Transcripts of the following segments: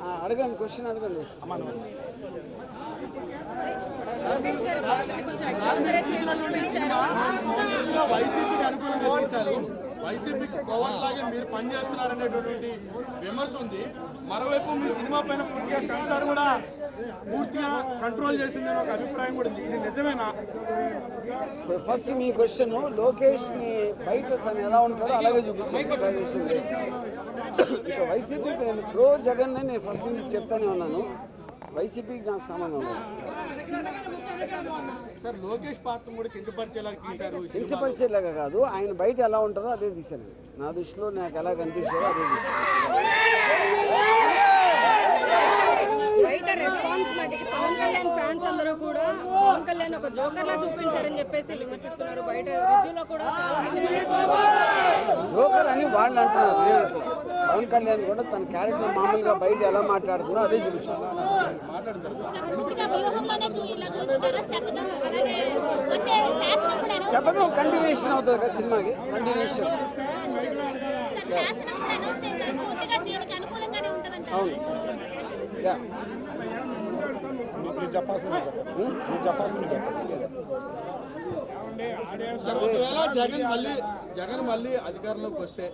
ఆ, అడగండి క్వశ్చన్ అడగండి. వైసీపీకి అనుకూలంగా తీశారు. వైసీపీకి లాగే మీరు పనిచేస్తున్నారనేటటువంటి విమర్శ ఉంది. మరోవైపు మీ సినిమా పైన పూర్తిగా సెన్సార్ కూడా పూర్తిగా కంట్రోల్ చేసిందని ఒక అభిప్రాయం కూడా ఉంది. ఇది నిజమేనా? ఇప్పుడు ఫస్ట్ మీ క్వశ్చన్ లోకేష్ని బయట తను ఎలా ఉంటాడో అలాగే చూపించాను సజెషన్ వైసీపీకి నేను ప్రో జగన్ నేను ఫస్ట్ నుంచి చెప్తానే ఉన్నాను. వైసీపీకి నాకు సంబంధం లేదు. సార్ లోకేష్ పాత్ర కూడా కించపరిచేలాగా కాదు ఆయన బయట ఎలా ఉంటారో అదే తీశాను నా దృష్టిలో నాకు ఎలా కనిపించారో అదే తీశాను ఫ్యాన్స్ అందరూ కూడా పవన్ కళ్యాణ్ ఒక జోకర్ లా చూపించారని చెప్పేసి విమర్శిస్తున్నారు. బయట కూడా చాలా మంది వాళ్ళు అంటున్నారు. నేను అట్లా పవన్ కళ్యాణ్ కూడా తన క్యారెక్టర్ మామూలుగా బయట ఎలా మాట్లాడుతుందో అదే చూపించాను. శపథం కంటిన్యూషన్ అవుతుంది కదా సినిమాకి? కంటిన్యూషన్ అవును. యా. చెప్పాల్సింది చెప్పాల్సింది ఒకవేళ జగన్ మళ్ళీ జగన్ మళ్ళీ అధికారంలోకి వస్తే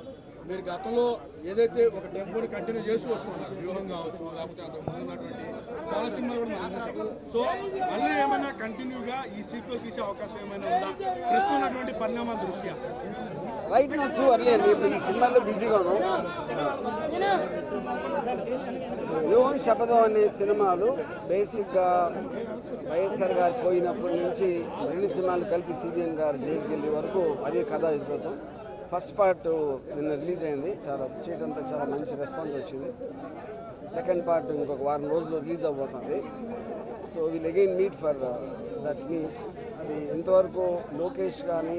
మీరు గతంలో ఏదైతే ఒక టెంపోని కంటిన్యూ చేస్తూ వస్తున్నారు వ్యూహం కావచ్చు లేకపోతే అంతకు ముందు ఉన్నటువంటి చాలా సినిమాలు కూడా మనం చూసాము. సో మళ్ళీ ఏమైనా కంటిన్యూగా ఈ సీక్వెల్ తీసే అవకాశం ఏమైనా ఉందా? ప్రస్తుతం ఉన్నటువంటి పరిణామాల దృష్ట్యా? రైట్ నా టూ అర్లీ అండి. ఇప్పుడు ఈ సినిమాలో బిజీగా ఉన్నాం. వ్యూహం శపథం అనే సినిమాలు బేసిక్గా వైఎస్ఆర్ గారు పోయినప్పటి నుంచి రెండు సినిమాలు కలిపి సిబిఎన్ గారు జైలుకి వెళ్ళే వరకు అదే కథ ఎదుగుతాం ఫస్ట్ పార్ట్ నిన్న రిలీజ్ అయింది. చాలా స్వీట్ అంతా చాలా మంచి రెస్పాన్స్ వచ్చింది. సెకండ్ పార్ట్ ఇంకొక వారం రోజుల్లో రిలీజ్ అవబోతుంది so will again meet for uh, that meet అది ఇంతవరకు లోకేష్ కానీ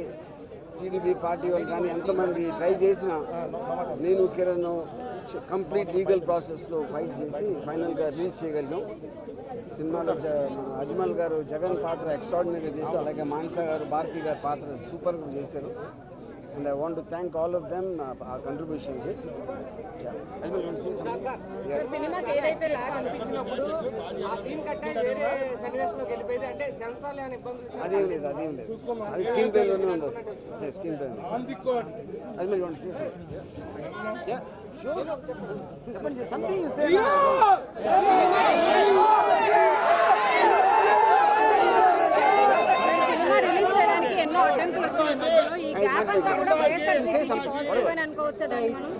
టీడీపీ పార్టీ వాళ్ళు కానీ ఎంతమంది ట్రై చేసినా నేను కిరణ్ కంప్లీట్ లీగల్ ప్రాసెస్లో ఫైట్ చేసి ఫైనల్గా రిలీజ్ చేయగలిగాం. సినిమాలో అజ్మల్ గారు జగన్ పాత్ర ఎక్స్ట్రాడినరీగా చేశారు అలాగే మాన్సా గారు భారతి గారి పాత్ర సూపర్గా చేశారు. And I want thank all of them ఆ కంట్రిబ్యూషన్కి సార్ సినిమాకి ఏదైతే లాగ్ అనిపించినప్పుడు ఆ సీన్ కట్టే వేరే సన్నివేశంలోకి వెళ్ళిపోయింది అంటే సెన్సార్ లేని ఇబ్బందులు అదేం లేదు అదేం లేదు. అది స్క్రీన్ పేలోనే ఉంది. స్క్రీన్ పే అది మీరు ఇవ్వండి సీసీ చెప్పండి సంథింగ్ సినిమా చేయడానికి ఎన్నో అడ్డంకులు వచ్చినాయి మధ్యలో ఈ గ్యాప్ అంతా కూడా వైఎస్ఆర్సీపీ పాజిటివ్ అని అనుకోవచ్చా దాన్ని మనం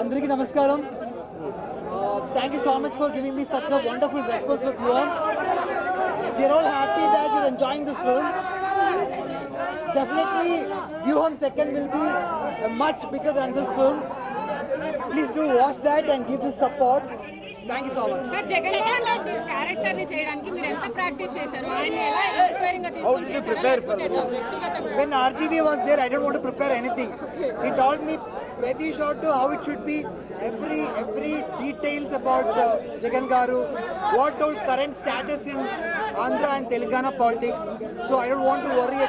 అందరికీ నమస్కారం thank you so much for giving me such a wonderful response for Vyuham we are all happy that you're enjoying this film definitely Vyuham second will be much bigger than this film please do watch that and give this support Thank you so much sir Jagan గారి character ని చేయడానికి మీరు ఎంత practice చేశారు ఆయన ఎలా inspiring గా తీసుకొని did you చేశారా? prepare for లేకపోతే ఎట్లా వ్యక్తిగతంగా? When RGV was there, I didn't want to prepare anything. He told me pretty short to how it should be, every every details about uh, Jagan Garu, what all current status in Andhra and Telangana politics. So I don't want to worry